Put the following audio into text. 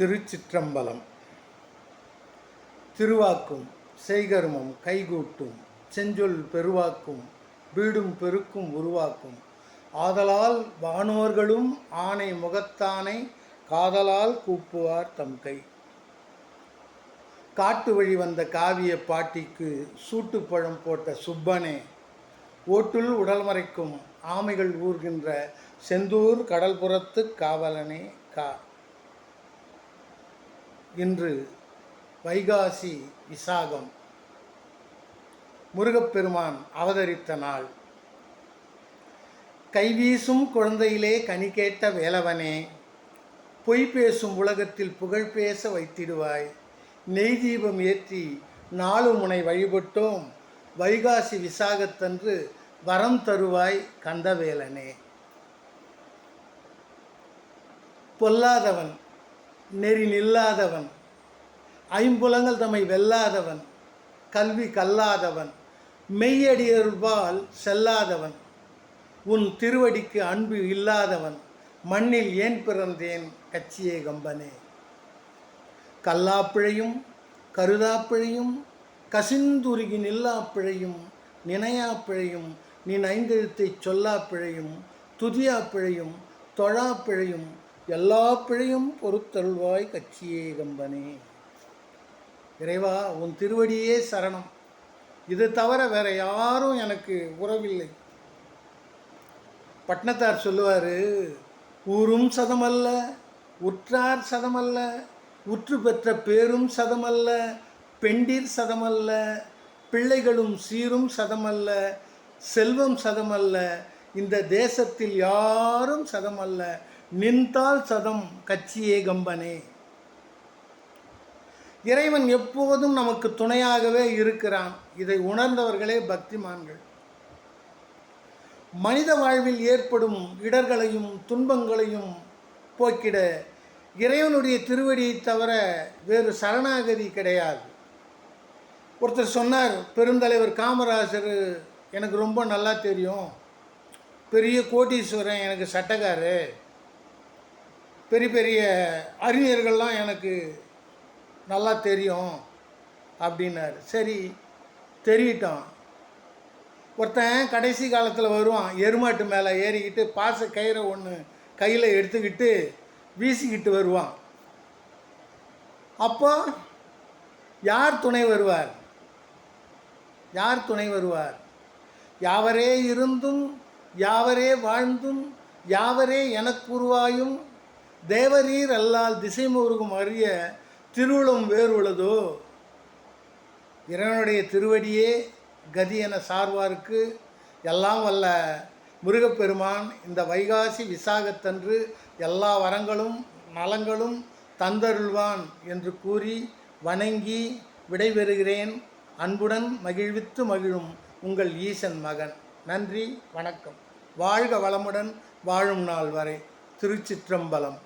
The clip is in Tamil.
திருச்சிற்றம்பலம். திருவாக்கும் செய்கருமம் கைகூட்டும் செஞ்சொல் பெருவாக்கும் வீடும் பெருக்கும் உருவாக்கும். ஆதலால் வானோர்களும் ஆனை முகத்தானை காதலால் கூப்புவார் தம் கை. காட்டு வழி வந்த காவிய பாட்டிக்கு சூட்டுப்பழம் போட்ட சுப்பனே ஓட்டுள் உடல் மறைக்கும் ஆமைகள் ஊர்கின்ற செந்தூர் கடல்புறத்து காவலனே கா. இன்று வைகாசி விசாகம். முருகப்பெருமான் அவதரித்த நாள். கைவீசும் குழந்தையிலே கனி கேட்ட வேலவனே பொய் பேசும் உலகத்தில் புகழ் பேச வைத்திடுவாய். நெய் தீபம் ஏற்றி நாலு முனை வழிபட்டோம் வைகாசி விசாகத்தன்று வரம் தருவாய் கந்தவேலனே. பொல்லாதவன் நெறி நில்லாதவன் ஐம்புலங்கள் தம்மை வெல்லாதவன். கல்வி கல்லாதவன். மெய்யடியருள்பால் செல்லாதவன். உன் திருவடிக்கு அன்பு இல்லாதவன். மண்ணில் ஏன் பிறந்தேன் கச்சியே கம்பனே. கல்லாப்பிழையும் கருதாப்பிழையும் கசிந்துருகி நில்லாப்பிழையும் நினையாப்பிழையும் நின் ஐந்தெழுத்தைச் சொல்லாப்பிழையும் துதியாப்பிழையும் தொழாப்பிழையும் எல்லா பிழையும் பொறுத்தருள்வாய் கச்சியே கம்பனே. இறைவா உன் திருவடியே சரணம். இது தவிர வேற யாரும் எனக்கு உறவில்லை. பட்னத்தார் சொல்லுவார் ஊரும் சதமல்ல உற்றார் சதமல்ல உற்று பெற்ற பேரும் சதமல்ல பெண்டிர் சதமல்ல பிள்ளைகளும் சீரும் சதமல்ல செல்வம் சதமல்ல இந்த தேசத்தில் யாரும் சதமல்ல நின்றால் சதம் கச்சியே கம்பனே. இறைவன் எப்போதும் நமக்கு துணையாகவே இருக்கிறான். இதை உணர்ந்தவர்களே பக்திமான்கள். மனித வாழ்வில் ஏற்படும் இடர்களையும் துன்பங்களையும் போக்கிட இறைவனுடைய திருவடியை தவிர வேறு சரணாகதி கிடையாது. ஒருத்தர் சொன்னார் பெருந்தலைவர் காமராஜர் எனக்கு ரொம்ப நல்லா தெரியும். பெரிய கோட்டீஸ்வரன் எனக்கு சட்டக்காரர். பெரிய பெரிய அறிஞர்கள்லாம் எனக்கு நல்லா தெரியும் அப்படின்னாரு. சரி தெரியட்டும் ஒருத்தன் கடைசி காலத்தில் வருவான் எருமாட்டு மேலே ஏறிக்கிட்டு பாச கயிறை ஒன்று கையில் எடுத்துக்கிட்டு வீசிக்கிட்டு வருவான். அப்போ யார் துணை வருவார்? யார் துணை வருவார்? யாவரே இருந்தும் யாவரே வாழ்ந்தும் யாவரே எனக்குருவாயும் தேவரீர் அல்லால் திசை முருகும் அறிய திருவுளம் வேறு உள்ளதோ? இறைவனுடைய திருவடியே கதி என சார்வாருக்கு எல்லாம் வல்ல முருகப்பெருமான் இந்த வைகாசி விசாகத்தன்று எல்லா வரங்களும் நலங்களும் தந்தருள்வான் என்று கூறி வணங்கி விடைபெறுகிறேன். அன்புடன் மகிழ்வித்து மகிழும் உங்கள் ஈசன் மகன். நன்றி வணக்கம். வாழ்க வளமுடன் வாழும் நாள் வரை திருச்சிற்றம்பலம்.